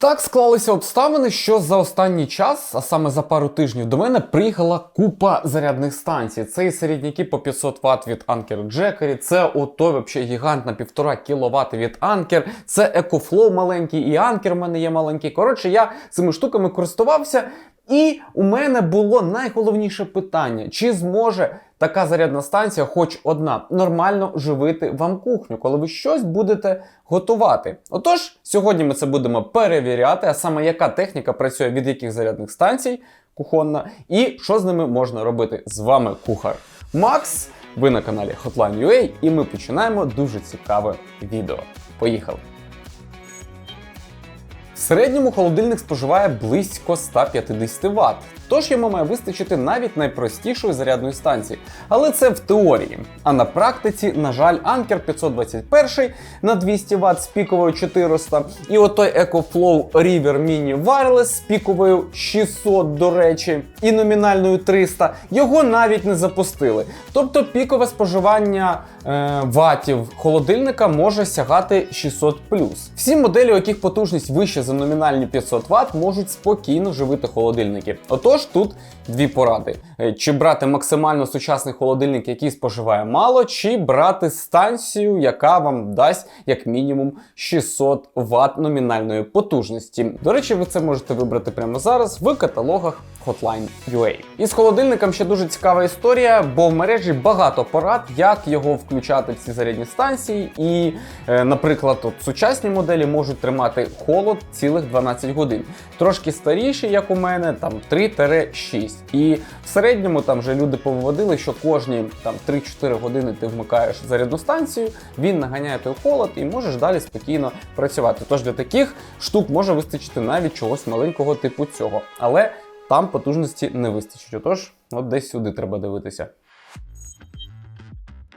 Так склалися обставини, що за останній час, а саме за пару тижнів, до мене приїхала купа зарядних станцій. Це і середняки по 500 Вт від Anker Jackery, це отой вообще гігант на 1,5 кВт від Anker, це EcoFlow маленький, і Anker в мене є маленький. Коротше, я цими штуками користувався, і у мене було найголовніше питання: чи зможе така зарядна станція, хоч одна, нормально живити вам кухню, коли ви щось будете готувати. Отож, сьогодні ми це будемо перевіряти, а саме яка техніка працює від яких зарядних станцій кухонна, і що з ними можна робити. З вами кухар Макс. Ви на каналі Hotline.ua і ми починаємо дуже цікаве відео. Поїхали! В середньому холодильник споживає близько 150 Вт, тож йому має вистачити навіть найпростішої зарядної станції. Але це в теорії. А на практиці, на жаль, Anker 521 на 200 Вт з піковою 400, і отой EcoFlow River Mini Wireless з піковою 600, до речі, і номінальною 300, його навіть не запустили. Тобто пікове споживання е, ватів холодильника може сягати 600 Всі моделі, у яких потужність вища за номінальні 500 Вт, можуть спокійно живити холодильники. Отож, тут дві поради: Е, чи брати максимально сучасний холодильник, який споживає мало, чи брати станцію, яка вам дасть як мінімум 600 Вт номінальної потужності. До речі, ви це можете вибрати прямо зараз в каталогах Hotline.ua. І з холодильником ще дуже цікава історія, бо в мережі багато порад, як його включати в ці зарядні станції. І, е, наприклад, от сучасні моделі можуть тримати холод цілих 12 годин. Трошки старіші, як у мене, там 3-6. І в середньому там вже люди повиводили, що кожні там 3-4 години ти вмикаєш зарядну станцію, він наганяє той холод і можеш далі спокійно працювати. Тож для таких штук може вистачити навіть чогось маленького типу цього. Але там потужності не вистачить. Отож, от десь сюди треба дивитися.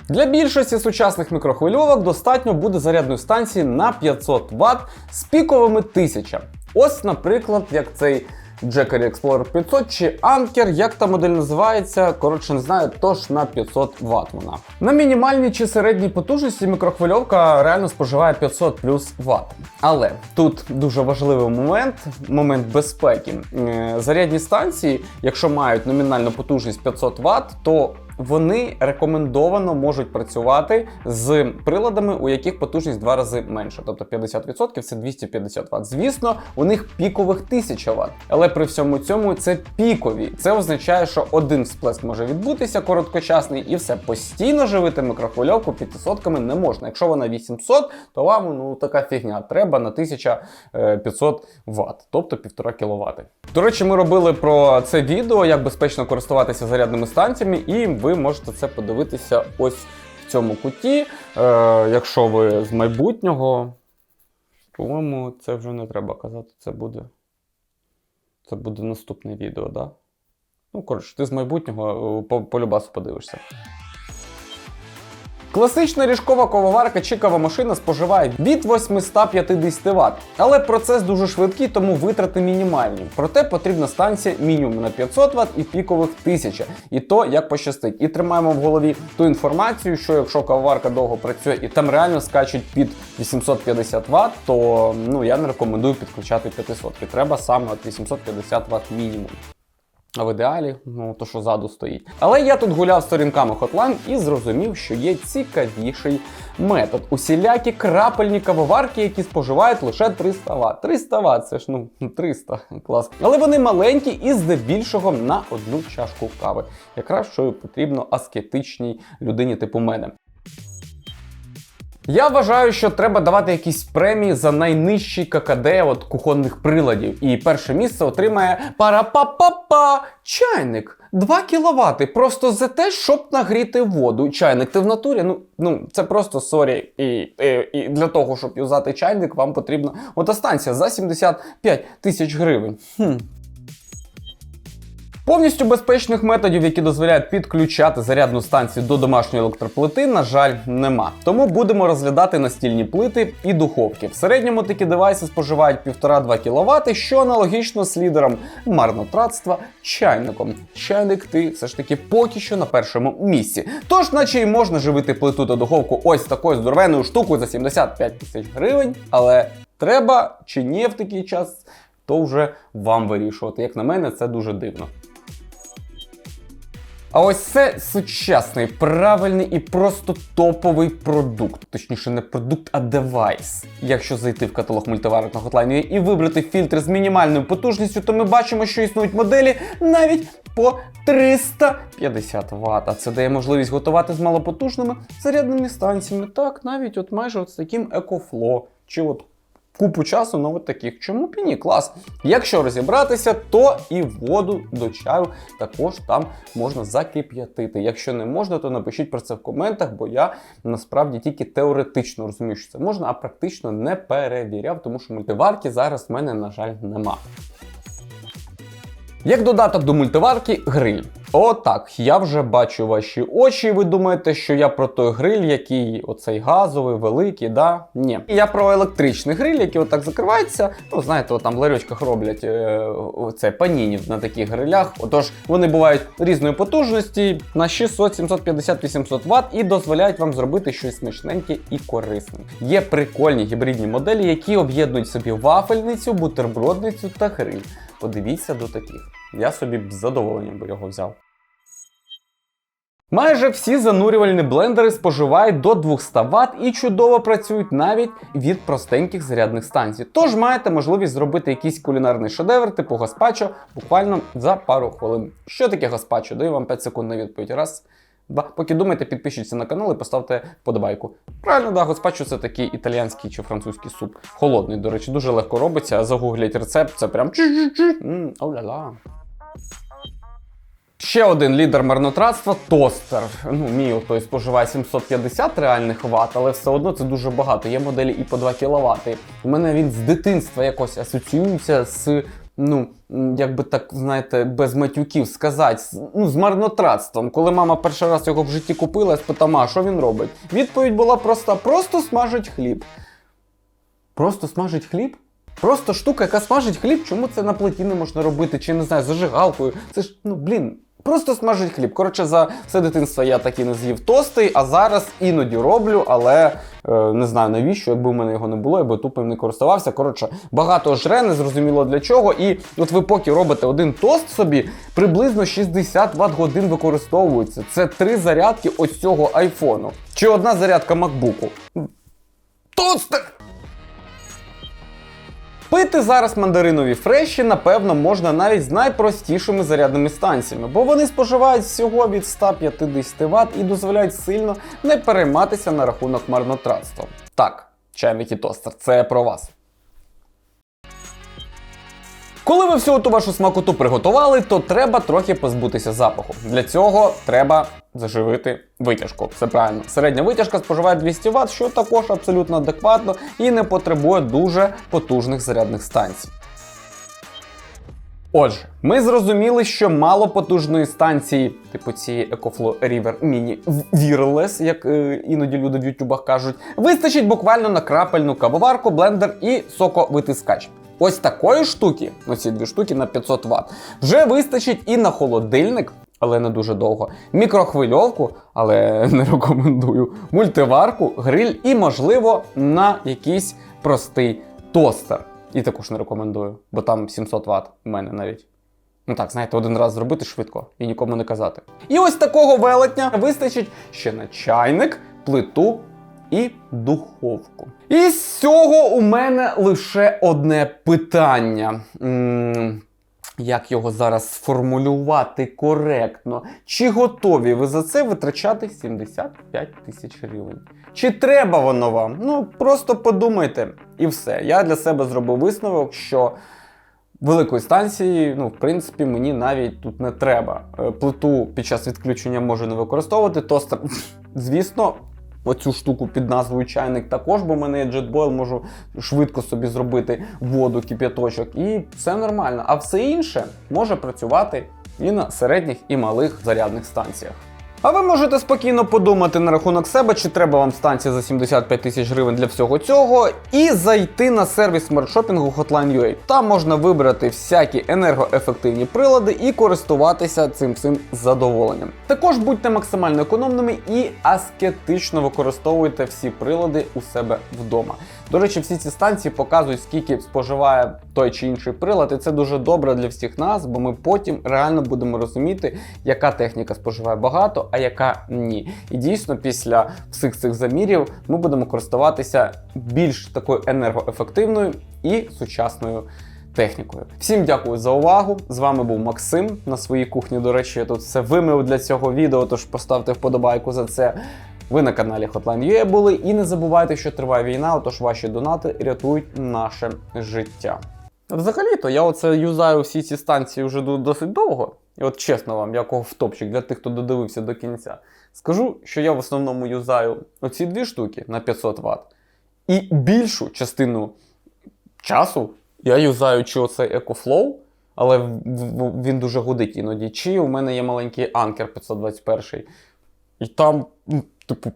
Для більшості сучасних мікрохвильовок достатньо буде зарядної станції на 500 Вт з піковими 1000. Ось, наприклад, як цей Jackery Explorer 500 чи Anker, як та модель називається, коротше не знаю, тож на 500 Вт вона. На мінімальній чи середній потужності мікрохвильовка реально споживає 500 плюс Вт. Але тут дуже важливий момент, момент безпеки. Е, Зарядні станції, якщо мають номінальну потужність 500 Вт, то вони рекомендовано можуть працювати з приладами, у яких потужність два рази менша, тобто 50% це 250 Вт. Звісно, у них пікових 1000 Вт. Але при всьому цьому це пікові. Це означає, що один всплеск може відбутися короткочасний, і все постійно живити мікрохвильовку 500 не можна. Якщо вона 800, то вам ну така фігня. Треба на 1500 Вт, тобто 1,5 кВт. До речі, ми робили про це відео, як безпечно користуватися зарядними станціями, і ви можете це подивитися ось в цьому куті. Е, якщо ви з майбутнього, по-моєму, це вже не треба казати. Це буде. Це буде наступне відео, да? Ну, коротше, ти з майбутнього е, по, по любасу подивишся. Класична ріжкова кововарка чи кавомашина споживає від 850 Вт. Але процес дуже швидкий, тому витрати мінімальні. Проте потрібна станція мінімум на 500 Вт і пікових 1000. І то як пощастить. І тримаємо в голові ту інформацію, що якщо кавоварка довго працює і там реально скачуть під 850 Вт, то ну я не рекомендую підключати 500. Треба саме от 850 Вт мінімум. А в ідеалі, ну то що ззаду стоїть. Але я тут гуляв сторінками Hotline і зрозумів, що є цікавіший метод. Усілякі крапельні кавоварки, які споживають лише 300 Вт. 300 Вт, це ж ну 300, клас. Але вони маленькі і здебільшого на одну чашку кави. Якраз що потрібно аскетичній людині типу мене. Я вважаю, що треба давати якісь премії за найнижчий ККД от кухонних приладів. І перше місце отримає парапапапа чайник. 2 кВт. Просто за те, щоб нагріти воду. Чайник, ти в натурі? Ну, ну це просто сорі. І, і, і для того, щоб юзати чайник, вам потрібна станція за 75 тисяч гривень. Хм. Повністю безпечних методів, які дозволяють підключати зарядну станцію до домашньої електроплити, на жаль, нема. Тому будемо розглядати настільні плити і духовки. В середньому такі девайси споживають 1,5-2 кВт, що аналогічно з лідером марнотратства чайником. Чайник ти все ж таки поки що на першому місці. Тож, наче й можна живити плиту та духовку ось такою здоровенною штукою за 75 тисяч гривень, але Треба чи ні в такий час, то вже вам вирішувати. Як на мене, це дуже дивно. А ось це сучасний, правильний і просто топовий продукт. Точніше, не продукт, а девайс. Якщо зайти в каталог мультиварок на Hotline і вибрати фільтр з мінімальною потужністю, то ми бачимо, що існують моделі навіть по 350 Вт. А це дає можливість готувати з малопотужними зарядними станціями. Так, навіть от майже от з таким EcoFlow. Чи от купу часу на от таких. Чому б і ні? Клас. Якщо розібратися, то і воду до чаю також там можна закип'ятити. Якщо не можна, то напишіть про це в коментах, бо я насправді тільки теоретично розумію, що це можна, а практично не перевіряв, тому що мультиварки зараз в мене, на жаль, нема. Як додаток до мультиварки гриль. Отак, я вже бачу ваші очі. Ви думаєте, що я про той гриль, який оцей газовий, великий, да? Ні. Я про електричний гриль, який отак закривається. Ну, знаєте, там в ларьочках роблять е, це панінів на таких грилях. Отож, вони бувають різної потужності на 600, 750, 800 Вт і дозволяють вам зробити щось смачненьке і корисне. Є прикольні гібридні моделі, які об'єднують собі вафельницю, бутербродницю та гриль. Подивіться до таких. Я собі б з задоволенням би його взяв. Майже всі занурювальні блендери споживають до 200 Вт і чудово працюють навіть від простеньких зарядних станцій. Тож маєте можливість зробити якийсь кулінарний шедевр типу гаспачо буквально за пару хвилин. Що таке гаспачо? Даю вам 5 секунд на відповідь. Раз. Два. Поки думаєте, підпишіться на канал і поставте вподобайку. Правильно, да, гаспачо це такий італіянський чи французький суп. Холодний, до речі, дуже легко робиться. Загуглять рецепт, це прям Мм, оля-ла. Ще один лідер марнотратства тостер. Ну, мій той споживає 750 реальних ватт, але все одно це дуже багато. Є моделі і по 2 кВт. У мене він з дитинства якось асоціюється з. Ну, як би так, знаєте, без матюків сказати, ну, з марнотратством. Коли мама перший раз його в житті купила, я спитав, а що він робить? Відповідь була проста: просто смажить хліб. Просто смажить хліб? Просто штука, яка смажить хліб, чому це на плиті не можна робити, чи не знаю, зажигалкою. Це ж, ну блін, просто смажить хліб. Коротше, за все дитинство я так і не з'їв тости, а зараз іноді роблю, але е, не знаю навіщо, якби в мене його не було, я би тупо не користувався. Коротше, багато жре, не зрозуміло для чого. І от ви поки робите один тост собі, приблизно 60 Вт годин використовується. Це три зарядки ось цього айфону. Чи одна зарядка макбуку. Тостер! Пити зараз мандаринові фреші, напевно, можна навіть з найпростішими зарядними станціями, бо вони споживають всього від 150 Вт і дозволяють сильно не перейматися на рахунок марнотратства. Так, чайник і тостер, це про вас. Коли ви всю ту вашу смакоту приготували, то треба трохи позбутися запаху. Для цього треба заживити витяжку. Все правильно. Середня витяжка споживає 200 Вт, що також абсолютно адекватно і не потребує дуже потужних зарядних станцій. Отже, ми зрозуміли, що мало потужної станції, типу цієї EcoFlow River Mini Wireless, як е, іноді люди в ютубах кажуть, вистачить буквально на крапельну кавоварку, блендер і соковитискач. Ось такої штуки, ну ці дві штуки на 500 Вт, вже вистачить і на холодильник, але не дуже довго, мікрохвильовку, але не рекомендую, мультиварку, гриль і, можливо, на якийсь простий тостер. І також не рекомендую, бо там 700 Вт у мене навіть. Ну так, знаєте, один раз зробити швидко і нікому не казати. І ось такого велетня вистачить ще на чайник, плиту і духовку. І з цього у мене лише одне питання. Як його зараз сформулювати коректно? Чи готові ви за це витрачати 75 тисяч гривень? Чи треба воно вам? Ну просто подумайте і все. Я для себе зробив висновок, що великої станції, ну, в принципі, мені навіть тут не треба. Е, Плиту під час відключення можу не використовувати. Тостер, звісно, оцю штуку під назвою чайник також, бо в мене є джетбойл, можу швидко собі зробити воду, кип'яточок, і все нормально. А все інше може працювати і на середніх і малих зарядних станціях. А ви можете спокійно подумати на рахунок себе, чи треба вам станція за 75 тисяч гривень для всього цього, і зайти на сервіс смартшопінгу Hotline.ua. Там можна вибрати всякі енергоефективні прилади і користуватися цим всім задоволенням. Також будьте максимально економними і аскетично використовуйте всі прилади у себе вдома. До речі, всі ці станції показують, скільки споживає той чи інший прилад, і це дуже добре для всіх нас, бо ми потім реально будемо розуміти, яка техніка споживає багато, а яка ні. І дійсно, після всіх цих замірів ми будемо користуватися більш такою енергоефективною і сучасною технікою. Всім дякую за увагу. З вами був Максим на своїй кухні. До речі, я тут все вимив для цього відео, тож поставте вподобайку за це. Ви на каналі Hotline.ua були і не забувайте, що триває війна, отож ваші донати рятують наше життя. Взагалі-то я оце юзаю всі ці станції вже досить довго. І от чесно вам, як в топчик для тих, хто додивився до кінця. Скажу, що я в основному юзаю оці дві штуки на 500 Вт. І більшу частину часу я юзаю чи оцей EcoFlow, але він дуже гудить іноді. Чи у мене є маленький анкер 521. І там, ну, типу,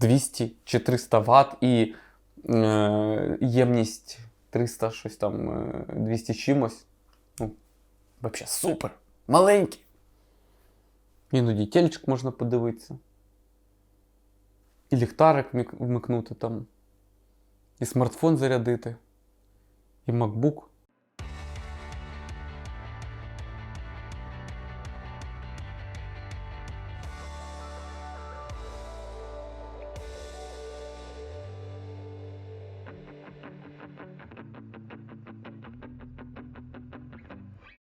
200 чи 300 Вт і е, ємність 300 щось там, е, 200 чимось. Ну, взагалі супер. Маленький. Іноді тельчик можна подивитися. І ліхтарик вмикнути там. І смартфон зарядити. І MacBook.